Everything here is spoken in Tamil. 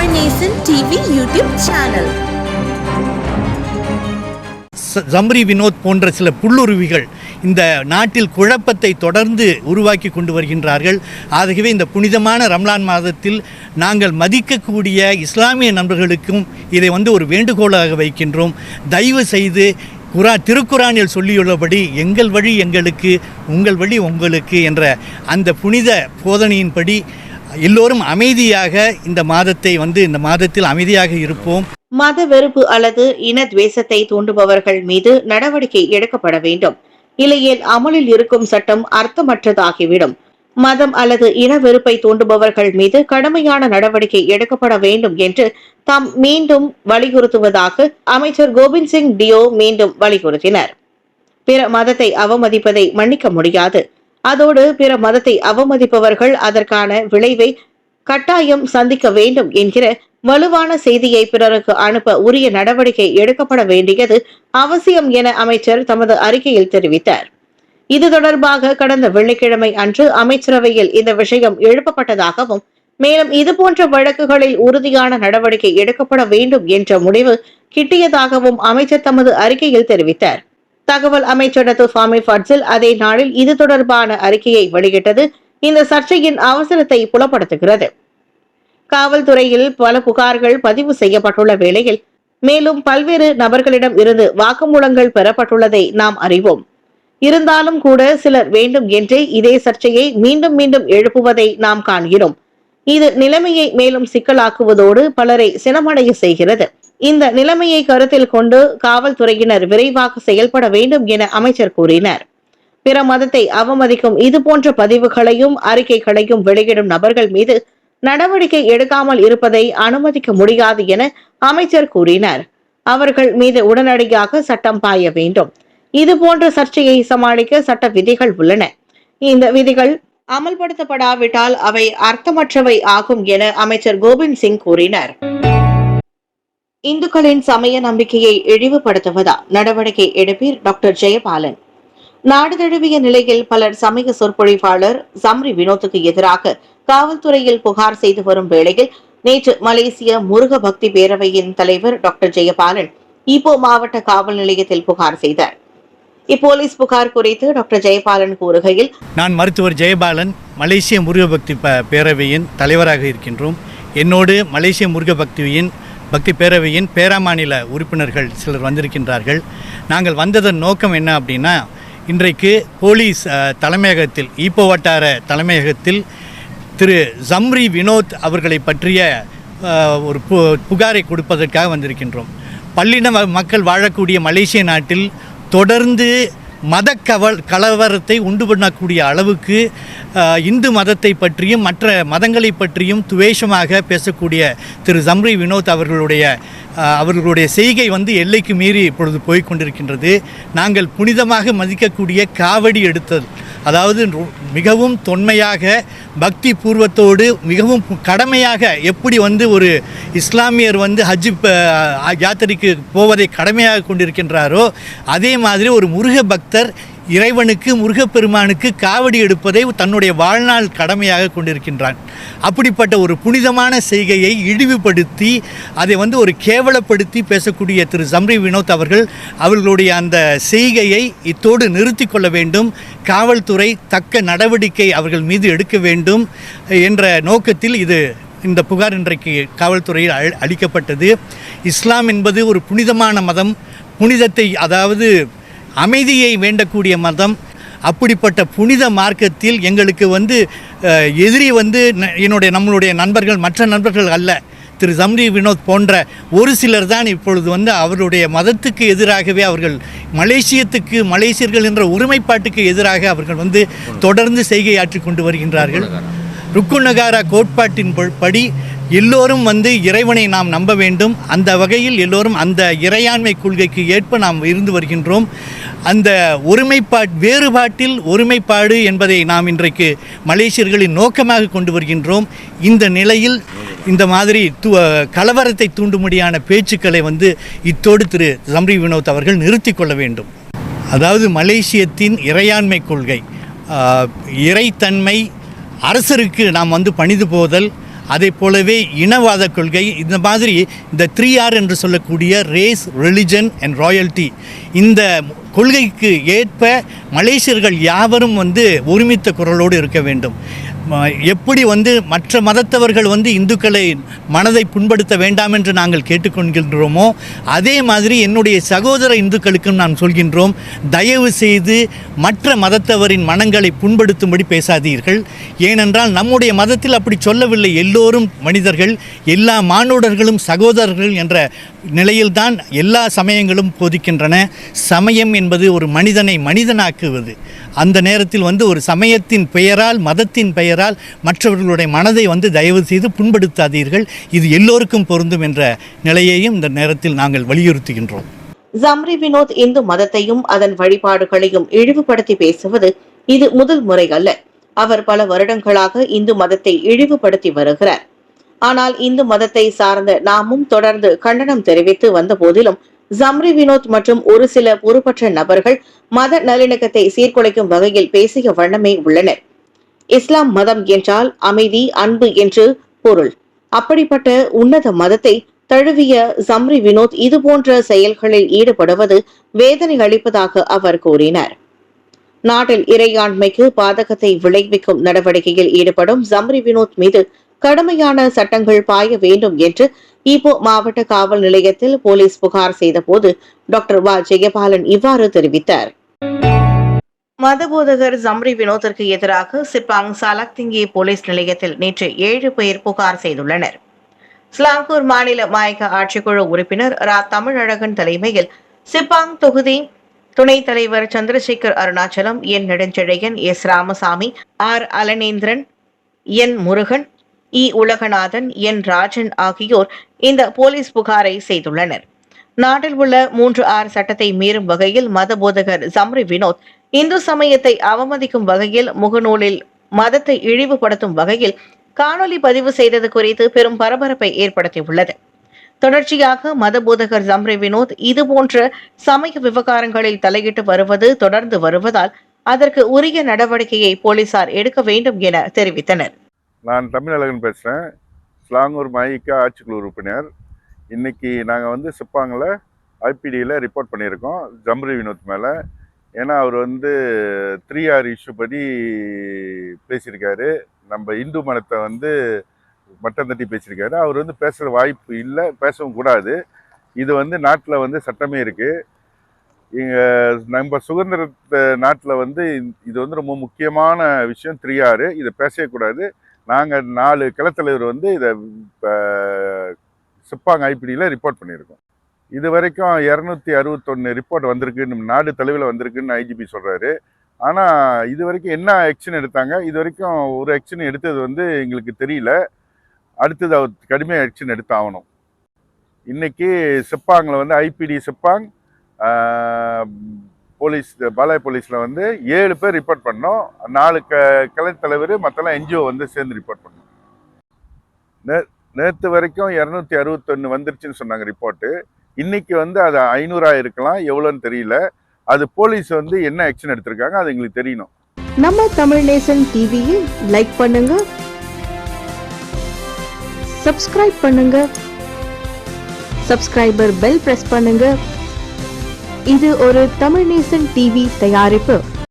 Tamil Nesan TV YouTube channel. ச- ஜம்ரி வினோத் போன்ற சில புல்லுருவிகள் இந்த நாட்டில் குழப்பத்தை தொடர்ந்து உருவாக்கி கொண்டு வருகின்றார்கள். ஆகவே இந்த புனிதமான ரம்லான் மாதத்தில் நாங்கள் மதிக்கக்கூடிய இஸ்லாமிய நண்பர்களுக்கும் இதை வந்து ஒரு வேண்டுகோளாக வைக்கின்றோம். தயவு செய்து குரா திருக்குறானில் சொல்லியுள்ளபடி எங்கள் வழி எங்களுக்கு உங்கள் வழி உங்களுக்கு என்ற அந்த புனித போதனையின்படி எல்லோரும் அமைதியாக இந்த மாதத்தை வந்து இந்த மாதத்தில் அமைதியாக இருப்போம். மத வெறுப்பு அல்லது இன துவேசத்தை தூண்டுபவர்கள் மீது நடவடிக்கை எடுக்கப்பட வேண்டும். இல்லையேல் அமலில் இருக்கும் சட்டம் அர்த்தமற்றதாகிவிடும். மதம் அல்லது இன வெறுப்பை தூண்டுபவர்கள் மீது கடுமையான நடவடிக்கை எடுக்கப்பட வேண்டும் என்று தாம் மீண்டும் வலியுறுத்துவதாக அமைச்சர் கோவிந்த் சிங் டியோ மீண்டும் வலியுறுத்தினர். பிற மதத்தை அவமதிப்பதை மன்னிக்க முடியாது. அதோடு பிற மதத்தை அவமதிப்பவர்கள் அதற்கான விளைவை கட்டாயம் சந்திக்க வேண்டும் என்கிற வலுவான செய்தியை பிறருக்கு அனுப்ப உரிய நடவடிக்கை எடுக்கப்பட வேண்டியது அவசியம் என அமைச்சர் தமது அறிக்கையில் தெரிவித்தார். இது தொடர்பாக கடந்த வெள்ளிக்கிழமை அன்று அமைச்சரவையில் இந்த விஷயம் எழுப்பப்பட்டதாகவும் மேலும் இதுபோன்ற வழக்குகளில் உறுதியான நடவடிக்கை எடுக்கப்பட வேண்டும் என்ற முடிவு கிட்டியதாகவும் அமைச்சர் தமது அறிக்கையில் தெரிவித்தார். தகவல் அமைச்சர் டத்து ஃபாமி ஃபட்சில் அதே நாளில் இது தொடர்பான அறிக்கையை வெளியிட்டது. இந்த சர்ச்சையின் அவசரத்தை புலப்படுத்துகிறது. காவல்துறையில் பல புகார்கள் பதிவு செய்யப்பட்டுள்ள வேளையில் மேலும் பல்வேறு நபர்களிடம் இருந்து வாக்குமூலங்கள் பெறப்பட்டுள்ளதை நாம் அறிவோம். இருந்தாலும் கூட சிலர் வேண்டும் என்றே இதே சர்ச்சையை மீண்டும் மீண்டும் எழுப்புவதை நாம் காண்கிறோம். இது நிலைமையை மேலும் சிக்கலாக்குவதோடு பலரை சினமடைய செய்கிறது. இந்த நிலைமையை கருத்தில் கொண்டு காவல்துறையினர் விரைவாக செயல்பட வேண்டும் என அமைச்சர் கூறினர். பிற மதத்தை அவமதிக்கும் இதுபோன்ற பதிவுகளையும் அறிக்கைகளையும் வெளியிடும் நபர்கள் மீது நடவடிக்கை எடுக்காமல் இருப்பதை அனுமதிக்க முடியாது என அமைச்சர் கூறினார். அவர்கள் மீது உடனடியாக சட்டம் பாய வேண்டும். இது போன்ற சர்ச்சையை சமாளிக்க சட்ட விதிகள் உள்ளன. இந்த விதிகள் அமல்படுத்தப்படாவிட்டால் அவை அர்த்தமற்றவை ஆகும் என அமைச்சர் கோவிந்த் சிங் கூறினார். இந்துக்களின் சமய நம்பிக்கையை இழிவுபடுத்துவதா? நடவடிக்கை எடுப்பீர் டாக்டர் ஜெயபாலன். நாடு தழுவிய நிலையில் பலர் சமய சொற்பொழிவாளர் சம்ரி வினோத்துக்கு எதிராக காவல்துறையில் புகார் செய்து வரும் வேளையில் நேற்று மலேசிய முருக பக்தி பேரவையின் தலைவர் டாக்டர் ஜெயபாலன் ஈப்போ மாவட்ட காவல் நிலையத்தில் புகார் செய்தார். இப்போலீஸ் புகார் குறித்து டாக்டர் ஜெயபாலன் கூறுகையில் நான் மருத்துவர் ஜெயபாலன் மலேசிய முருகபக்தி ப பேரவையின் தலைவராக இருக்கின்றோம். என்னோடு மலேசிய முருகபக்தியின் பக்தி பேரவையின் பேராமாநில உறுப்பினர்கள் சிலர் வந்திருக்கின்றார்கள். நாங்கள் வந்ததன் நோக்கம் என்ன அப்படின்னா இன்றைக்கு போலீஸ் தலைமையகத்தில் ஈப்போ வட்டார தலைமையகத்தில் திரு ஜம்ரி வினோத் அவர்களை பற்றிய ஒரு பு புகாரை கொடுப்பதற்காக வந்திருக்கின்றோம். பல்லின மக்கள் வாழக்கூடிய மலேசிய நாட்டில் தொடர்ந்து மத கவல் கலவரத்தை உண்டு பண்ணக்கூடிய அளவுக்கு இந்து மதத்தை பற்றியும் மற்ற மதங்களை பற்றியும் துவேஷமாக பேசக்கூடிய திரு ஜம்ரி வினோத் அவர்களுடைய அவர்களுடைய செய்கை வந்து எல்லைக்கு மீறி இப்பொழுது போய் கொண்டிருக்கின்றது. நாங்கள் புனிதமாக மதிக்கக்கூடிய காவடி எடுத்தல். அதாவது மிகவும் தொன்மையாக பக்தி பூர்வத்தோடு மிகவும் கடமையாக எப்படி வந்து ஒரு இஸ்லாமியர் வந்து ஹஜ் யாத்திரைக்கு போவதை கடமையாக கொண்டிருக்கின்றாரோ அதே மாதிரி ஒரு முருக பக்தர் இறைவனுக்கு முருகப்பெருமானுக்கு காவடி எடுப்பதை தன்னுடைய வாழ்நாள் கடமையாக கொண்டிருக்கின்றான். அப்படிப்பட்ட ஒரு புனிதமான செய்கையை இழிவுபடுத்தி அதை வந்து ஒரு கேவலப்படுத்தி பேசக்கூடிய திரு ஜம்ரி வினோத் அவர்கள் அவர்களுடைய அந்த செய்கையை இத்தோடு நிறுத்தி கொள்ள வேண்டும். காவல்துறை தக்க நடவடிக்கை அவர்கள் மீது எடுக்க வேண்டும் என்ற நோக்கத்தில் இது இந்த புகார் இன்றைக்கு காவல்துறையில் அழி- அளிக்கப்பட்டது. இஸ்லாம் என்பது ஒரு புனிதமான மதம். புனிதத்தை அதாவது அமைதியை வேண்டக்கூடிய மதம் அப்படிப்பட்ட புனித மார்க்கத்தில் எங்களுக்கு வந்து எதிரி வந்து என்னுடைய நம்மளுடைய நண்பர்கள் மற்ற நண்பர்கள் அல்ல. திரு சம்ரி வினோத் போன்ற ஒரு சிலர் தான் இப்பொழுது வந்து அவருடைய மதத்துக்கு எதிராகவே அவர்கள் மலேசியத்துக்கு மலேசியர்கள் என்ற ஒருமைப்பாட்டுக்கு எதிராக அவர்கள் வந்து தொடர்ந்து செய்கையாற்றி கொண்டு வருகின்றார்கள். ருக்குநகாரா கோட்பாட்டின் படி எல்லோரும் வந்து இறைவனை நாம் நம்ப வேண்டும். அந்த வகையில் எல்லோரும் அந்த இறையாண்மை கொள்கைக்கு ஏற்ப நாம் இருந்து வருகின்றோம். அந்த ஒருமைப்பாட் வேறுபாட்டில் ஒருமைப்பாடு என்பதை நாம் இன்றைக்கு மலேசியர்களின் நோக்கமாக கொண்டு வருகின்றோம். இந்த நிலையில் இந்த மாதிரி து கலவரத்தை தூண்டும்படியான பேச்சுக்களை வந்து இத்தோடு திரு சம்ரி வினோத் அவர்கள் நிறுத்தி கொள்ள வேண்டும். அதாவது மலேசியத்தின் இறையாண்மை கொள்கை இறைத்தன்மை அரசருக்கு நாம் வந்து பணிந்து போதல் அதே போலவே இனவாத கொள்கை இந்த மாதிரி இந்த த்ரீ ஆர் என்று சொல்லக்கூடிய ரேஸ் ரிலிஜன் அண்ட் ராயல்ட்டி இந்த கொள்கைக்கு ஏற்ப மலேசியர்கள் யாவரும் வந்து ஒருமித்த குரலோடு இருக்க வேண்டும். எப்படி வந்து மற்ற மதத்தவர்கள் வந்து இந்துக்களை மனதை புண்படுத்த வேண்டாம் என்று நாங்கள் கேட்டுக்கொள்கின்றோமோ அதே மாதிரி என்னுடைய சகோதர இந்துக்களுக்கும் நான் சொல்கின்றோம் தயவு செய்து மற்ற மதத்தவரின் மனங்களை புண்படுத்தும்படி பேசாதீர்கள். ஏனென்றால் நம்முடைய மதத்தில் அப்படி சொல்லவில்லை. எல்லோரும் மனிதர்கள் எல்லா மானுடர்களும் சகோதரர்கள் என்ற நிலையில்தான் எல்லா சமயங்களும் போதிக்கின்றன. சமயம் என்பது ஒரு மனிதனை மனிதனாக்குவது. அந்த நேரத்தில் வந்து ஒரு சமயத்தின் பெயரால் மதத்தின் பெயர் பெயரால் மற்றவர்களுடைய மனதை வந்து தயவு செய்து புண்படுத்தாதீர்கள். இது எல்லோருக்கும் பொருந்தும் என்ற நிலையையும் இந்த நேரத்தில் நாங்கள் வலியுறுத்துகின்றோம். ஜம்ரி வினோத் இந்து மதத்தையும் அதன் வழிபாடுகளையும் இழிவுபடுத்தி பேசுவது இது முதல் முறை அல்ல. அவர் பல வருடங்களாக இந்து மதத்தை இழிவுபடுத்தி வருகிறார். ஆனால் இந்து மதத்தை சார்ந்த நாமும் தொடர்ந்து கண்டனம் தெரிவித்து வந்த போதிலும் ஜம்ரி வினோத் மற்றும் ஒரு சில பொறுப்பற்ற நபர்கள் மத நல்லிணக்கத்தை சீர்குலைக்கும் வகையில் பேசிய வண்ணமே உள்ளனர். இஸ்லாம் மதம் என்றால் அமைதி அன்பு என்று பொருள். அப்படிப்பட்ட உன்னத மதத்தை தழுவிய ஜம்ரி வினோத் இதுபோன்ற செயல்களில் ஈடுபடுவது வேதனை அளிப்பதாக அவர் கூறினார். நாட்டில் இறையாண்மைக்கு பாதகத்தை விளைவிக்கும் நடவடிக்கையில் ஈடுபடும் ஜம்ரி வினோத் மீது கடுமையான சட்டங்கள் பாய வேண்டும் என்று ஈப்போ மாவட்ட காவல் நிலையத்தில் போலீஸ் புகார் செய்தபோது டாக்டர் வா. ஜெயபாலன் இவ்வாறு தெரிவித்தார். மதபோதகர் ஜம்ரி வினோத்திற்கு எதிராக சிப்பாங் சலக்திங்கி போலீஸ் நிலையத்தில் நேற்று ஏழு பேர் புகார் செய்துள்ளனர். ஸ்லாங்கூர் மாநில மாயக்க ஆட்சிக்குழு உறுப்பினர் ரா. தமிழழகன் தலைமையில் சிப்பாங் தொகுதி துணைத் தலைவர் Chandrasekar Arunachalam N. Nedunchezhiyan S. Ramasamy R. Alanendran N. Murugan E. Ulaganathan N. Rajan ஆகியோர் இந்த போலீஸ் புகாரை செய்துள்ளனர். நாட்டில் உள்ள மூன்று ஆறு சட்டத்தை மீறும் வகையில் மதபோதகர் ஜம்ரி வினோத் இந்து சமயத்தை அவமதிக்கும் வகையில் முகநூலில் மதத்தை இழிவுபடுத்தும் வகையில் காணொலி பதிவு செய்தது குறித்து பெரும் பரபரப்பை ஏற்படுத்தியுள்ளது. தொடர்ச்சியாக மதபோதகர் ஜம்ரி வினோத் இதுபோன்ற சமய விவகாரங்களில் தலையிட்டு வருவது தொடர்ந்து வருவதால் அதற்கு உரிய நடவடிக்கையை போலீசார் எடுக்க வேண்டும் என தெரிவித்தனர். நான் தமிழகன் பேசுகிறேன் ஸ்லாங்கூர் மாயிக்கா ஆட்சிக்குழு உறுப்பினர். இன்னைக்கு நாங்கள் வந்து சிப்பாங்கில் ஐபிடியில் ரிப்போர்ட் பண்ணியிருக்கோம். ஜம்ரி வினோத் மேலே. ஏன்னா அவர் வந்து த்ரீ ஆர் இஷ்யூ படி பேசியிருக்காரு. நம்ம இந்து மதத்தை வந்து மட்டம் தட்டி பேசியிருக்காரு. அவர் வந்து பேசுகிற வாய்ப்பு இல்லை பேசவும் கூடாது. இது வந்து நாட்டில் வந்து சட்டமே இருக்குது இங்கே நம்ம சுதந்திர நாட்டில் வந்து இது வந்து ரொம்ப முக்கியமான விஷயம் த்ரீ ஆறு இதை பேசவே கூடாது. நாங்கள் நாலு கிளத்தலைவர் வந்து இதை இப்போ சிப்பாங் ஐபிடியில் ரிப்போர்ட் பண்ணியிருக்கோம். இது வரைக்கும் இரநூத்தி அறுபத்தொன்று ரிப்போர்ட் வந்திருக்குன்னு நாடு தலைவில் வந்திருக்குன்னு ஐஜிபி சொல்கிறாரு ஆனால் இது வரைக்கும் என்ன ஆக்ஷன் எடுத்தாங்க? இது வரைக்கும் ஒரு ஆக்ஷன் எடுத்தது வந்து எங்களுக்கு தெரியல. அடுத்தது அவர் கடுமையாக ஆக்ஷன் எடுத்தாகணும். இன்றைக்கி சிப்பாங்கில் வந்து ஐபிடி சிப்பாங் போலீஸ் பாலாய் போலீஸில் வந்து ஏழு பேர் ரிப்போர்ட் பண்ணோம். நாலு க கிளை தலைவர் மற்றெல்லாம் என்ஜிஓ வந்து சேர்ந்து ரிப்போர்ட் பண்ணோம். நே நேற்று வரைக்கும் இரநூத்தி அறுபத்தொன்று வந்துருச்சுன்னு சொன்னாங்க ரிப்போர்ட்டு இன்னைக்கு வந்து அது ஐநூறா இருக்கலாம் எவ்வளோன்னு தெரியல. அது போலீஸ் வந்து என்ன ஆக்ஷன் எடுத்திருக்காங்க அது எங்களுக்கு தெரியணும். நம்ம தமிழ் நேசன் டிவியை லைக் பண்ணுங்க. சப்ஸ்கிரைப் பண்ணுங்க. சப்ஸ்கிரைபர் பெல் பிரஸ் பண்ணுங்க. இது ஒரு தமிழ் நேசன் டிவி தயாரிப்பு.